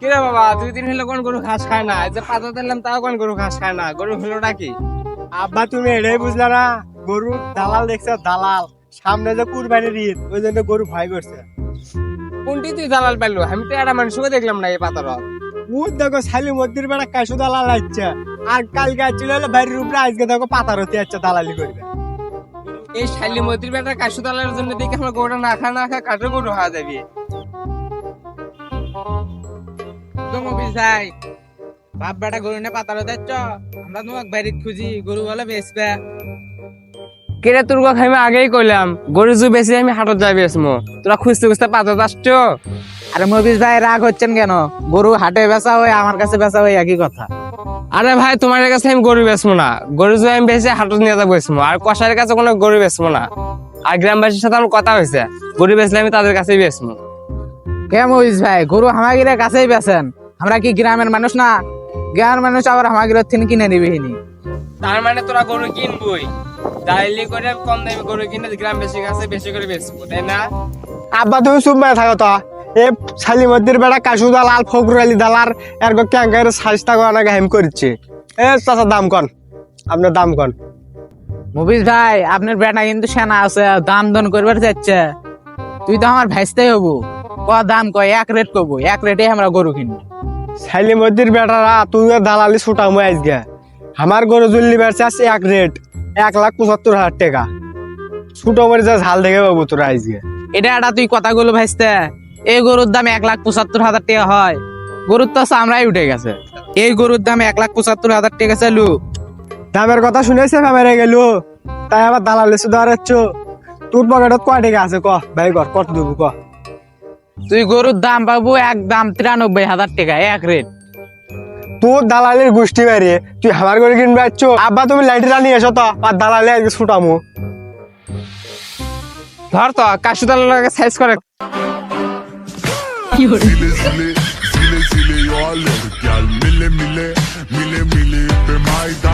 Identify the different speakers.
Speaker 1: কিরে বাবা দুই দিন হলো কোন গরু ঘাস খায় না? যে পাতা দিলাম তাও কোন গরু ঘাস খায় না? গরু হলোটা কি?
Speaker 2: আব্বা তুমি এটাই বুঝলা না? গরু দালাল দেখছে দালাল। সামনে যে কুরবানির ঈদ ওই জন্য গরু ভয় করছে।
Speaker 1: কোনটি তুই দালাল পাইলো? আমি তো একটা মানুষকে দেখলাম না এই পাতার
Speaker 2: ও দেখো শালি মন্দির বেড়া কাশু দালাল আসছে। আর কালকে আসছিল হলো বাড়ির উপরে আজকে দেখো পাতার হতে যাচ্ছে দালালি করবে।
Speaker 1: এই শালি মতির বেটা কাশু দালালের জন্য দেখে আমার গরুটা না খা না খা, কাঠের গরু হওয়া যাবে।
Speaker 3: তুমি যাই বাপ বেটা গরু নে পাতালো যাচ্ছ? আমরা তোমাকে বাড়িতে খুঁজি, গরু বলে বেচবে।
Speaker 1: কিরে তোর কথা আমি আগেই কইলাম, গরু জু বেশি আমি হাটত যাবি বেসমো তোরা খুঁজতে খুঁজতে পাতা আসছো
Speaker 3: আরে মবিস ভাই, রাগ হচ্ছেন কেন? গরু হাটে বেচা হয়ে, আমার কাছে বেচা হয়, একই কথা।
Speaker 1: আরে ভাই তোমার কাছে আমি গরু বেচবো না। গরু জু আমি বেশি হাটত নিয়ে যাব বেসমো আর কষার কাছে কোনো গরু বেচবো না। আর গ্রামবাসীর সাথে আমার কথা হয়েছে গরু বেচলে আমি তাদের কাছেই বেচবো।
Speaker 3: কে মবিস ভাই গরু হামাগিরে কাছেই বেচেন? আমরা কি গ্রামের মানুষ না? গ্রামের মানুষ আবার হামাগিরের থেকে কিনে নিবি হিনি।
Speaker 1: তার মানে তোরা গরু কিনবই। ডাইলি করে কম দামে গরু কিনে গ্রাম বেশি কাছে বেশি করে বেচবো তাই না?
Speaker 2: আব্বা তুমি চুপ থাকো তো। এ শালি মন্দির বেড়া কাশু দালাল ফকর আলী দালার এরকম ক্যাঙ্কার সাজটা করা হেম করছে এ চাচা দাম কন। আপনার দাম কন।
Speaker 3: মবিস ভাই আপনার বেটা কিন্তু সেনা আছে দাম দন করবার যাচ্ছে। তুই তো আমার ভাইস্তাই হব। ক দাম কয় এক রেট করব এক রেটে আমরা গরু কিনবো।
Speaker 2: শালি মন্দির বেটারা তুই দালালি ছুটামো আজকে। আমার গরু জুল্লি বেড়ছে আছে এক রেট এক লাখ পঁচাত্তর হাজার টাকা। ছোট মরে যা ঝাল দেখে পাবো তোরা আজকে।
Speaker 3: এটা একটা তুই কথাগুলো ভাইস্তে এই গরুর দাম এক লাখ পঁচাত্তর হাজার টাকা হয়। গরুর তো চামড়াই উঠে গেছে। এই গরুর দাম এক লাখ পঁচাত্তর হাজার টাকা চালু
Speaker 2: দামের কথা শুনেছে ফেমারে গেল তাই আবার দালালি শুধু আর তোর পকেটত কয় টাকা আছে ক? ভাই কর কত দেবো ক?
Speaker 3: তুই গরুর দাম পাবো একদম তিরানব্বই হাজার টাকা এক রেট।
Speaker 2: তোর দালালির গোষ্ঠী বাইরে তুই আমার করে কিনবে আসছ আব্বা তুমি লাইটটা নিয়ে এসো তো আর দালালি আজকে ছুটামো।
Speaker 1: ধর তো কাশু দালালকে সাইজ করে।
Speaker 4: Zile zile, zile zile eu alerg Iar mile mile, mile mile be Maidan